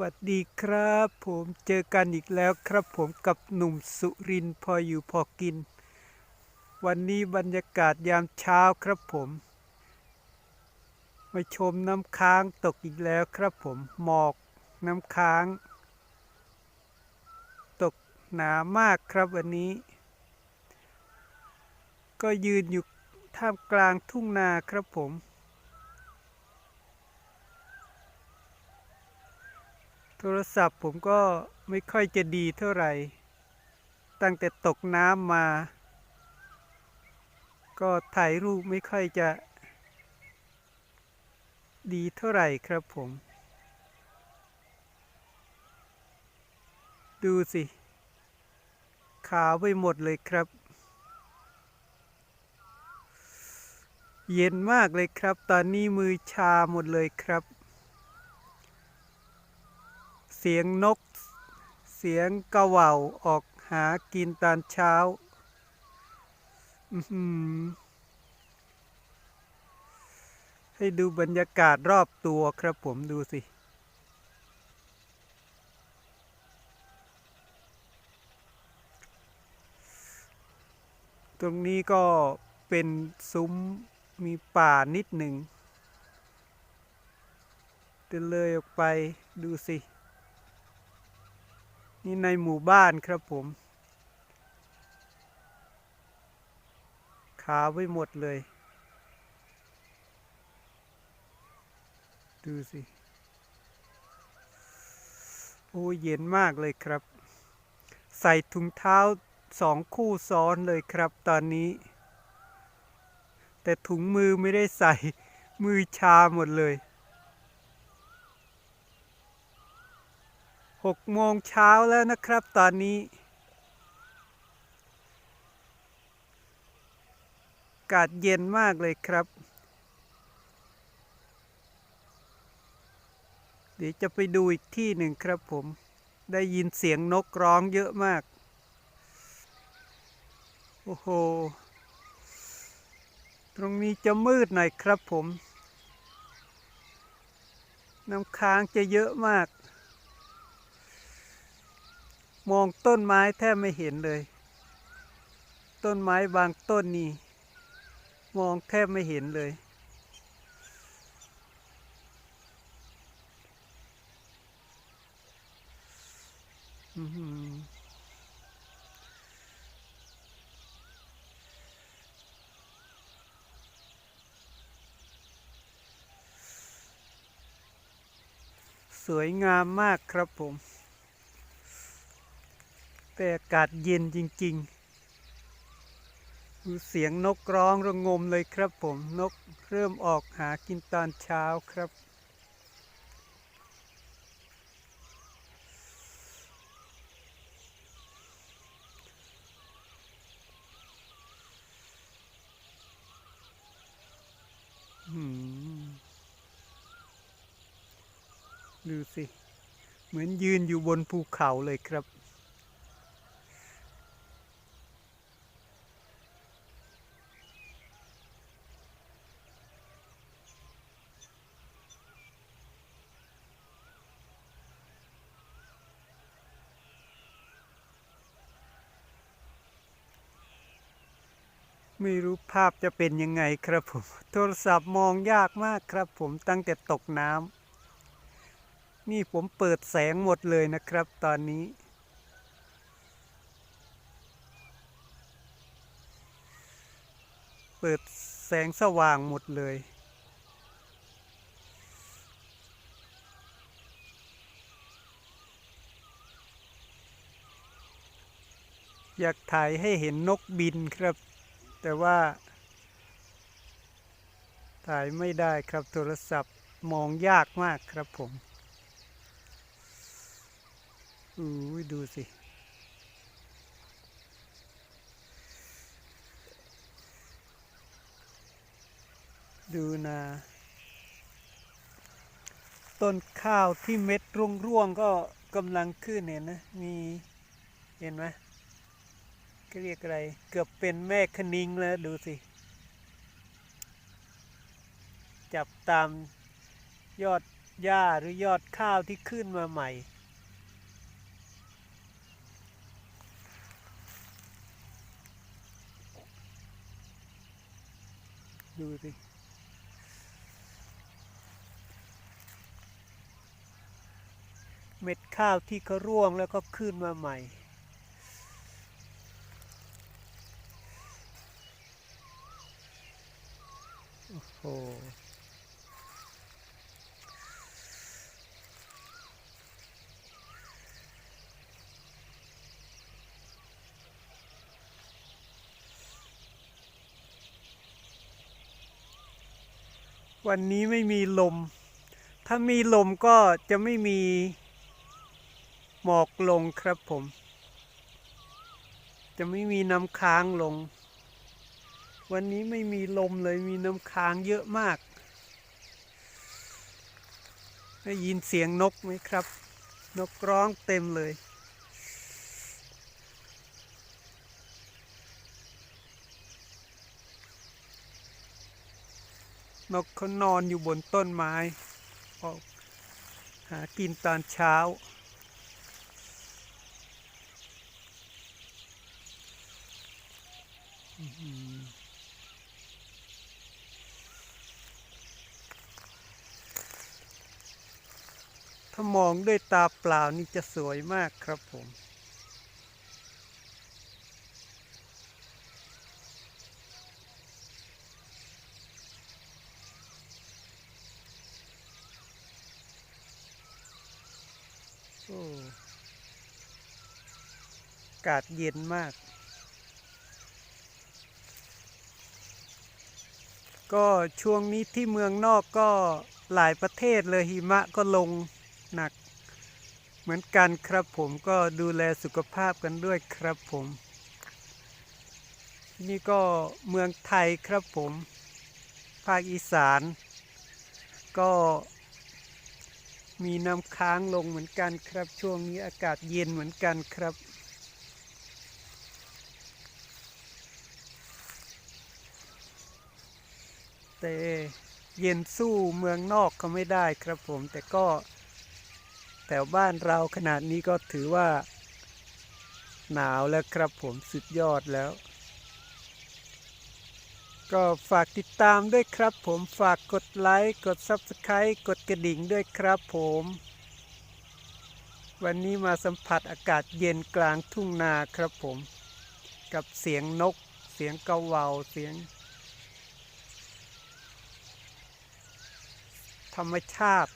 วัสดีครับ ผมเจอกันอีกแล้วครับผมกับหนุ่มสุรินพออยู่พอกิน วันนี้บรรยากาศยามเช้าครับผม มาชมน้ำค้างตกอีกแล้วครับผมหมอกน้ำค้าง ตกหนามากครับวันนี้ ก็ยืนอยู่ท่ามกลางทุ่งนาครับผม โทรศัพท์ผมก็ไม่ค่อยจะดีเท่าไหร่ ตั้งแต่ตกน้ำมา ก็ถ่ายรูปไม่ค่อยจะ ดีเท่าไหร่ครับผม ดูสิ ขาวไปหมดเลยครับ เย็นมากเลยครับ ตอนนี้มือชาหมดเลยครับ เสียงนก เสียงกระว่าออกหากินตอนเช้าให้ดูบรรยากาศรอบตัวครับผมดูสิตรงนี้ก็เป็นซุ้มมีป่านิดหนึ่งเดินเลยออกไปดูสิ นี่ในหมู่บ้านครับผม ขาวไปหมดเลย ดูสิ โอ้เย็นมากเลยครับ ใส่ถุงเท้าสองคู่ซ้อนเลยครับตอนนี้ แต่ถุงมือไม่ได้ใส่มือชาหมดเลย หกโมงเช้าแล้วนะครับตอนนี้ อากาศเย็นมากเลยครับ เดี๋ยวจะไปดูอีกที่หนึ่งครับผม ได้ยินเสียงนกร้องเยอะมาก โอ้โห ตรงนี้จะมืดหน่อยครับผม น้ำค้างจะเยอะมาก มองต้นไม้แทบไม่เห็นเลย ต้นไม้บางต้นนี่มองแทบไม่เห็นเลย อื้อหือสวยงามมากครับผม แต่อากาศเย็นจริงๆดูเสียงนกร้องระงมเลยครับผมนกเริ่มออกหากินตอนเช้าครับ ดูสิ เหมือนยืนอยู่บนภูเขาเลยครับ ไม่รู้ภาพจะเป็นยังไงครับผม โทรศัพท์มองยากมากครับผมตั้งแต่ตกน้ำนี่ผมเปิดแสงหมดเลยนะครับตอนนี้ เปิดแสงสว่างหมดเลยอยากถ่ายให้เห็นนกบินครับ แต่ว่า ถ่ายไม่ได้ครับโทรศัพท์มองยากมากครับผมอู้ดูสิ ดูนะ ต้นข้าวที่เม็ดร่วงๆก็กำลังขึ้นเห็นนะ มี เห็นไหม เรียกอะไร เกือบเป็นแม่คณิงแล้วดูสิ จับตามยอดหญ้าหรือยอดข้าวที่ขึ้นมาใหม่ ดูสิเม็ดข้าวที่เขาร่วงแล้วก็ขึ้นมาใหม่ โอ้โหวันนี้ไม่มีลม ถ้ามีลมก็จะไม่มีหมอกลงครับผม จะไม่มีน้ำค้างลง วันนี้ไม่มีลมเลยมีน้ำค้างเยอะมาก ได้ยินเสียงนกไหมครับ นกร้องเต็มเลย นกเขานอนอยู่บนต้นไม้ออกหากินตอนเช้าอื้อหื ถ้ามองด้วยตาเปล่านี่จะสวยมากครับผม โอ้อากาศเย็นมาก ก็ช่วงนี้ที่เมืองนอกก็หลายประเทศเลยหิมะก็ลง เหมือนกันครับผมก็ดูแลสุขภาพกันด้วยครับผม นี่ก็เมืองไทยครับผม ภาคอีสาน ก็มีน้ำค้างลงเหมือนกันครับ ช่วงนี้อากาศเย็นเหมือนกันครับแต่เย็นสู้เมืองนอกก็ไม่ได้ครับผม แต่ก็ แถวบ้านเราขนาดนี้ก็ถือว่า หนาวแล้วครับผมสุดยอดแล้ว ก็ฝากติดตามด้วยครับผมฝากกดไลค์กด Subscribe กดกระดิ่งด้วยครับผม วันนี้มาสัมผัสอากาศเย็นกลางทุ่งนาครับผม กับเสียงนก เสียงกระเหว่าเสียงธรรมชาติ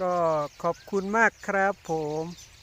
ก็ขอบคุณมากครับผม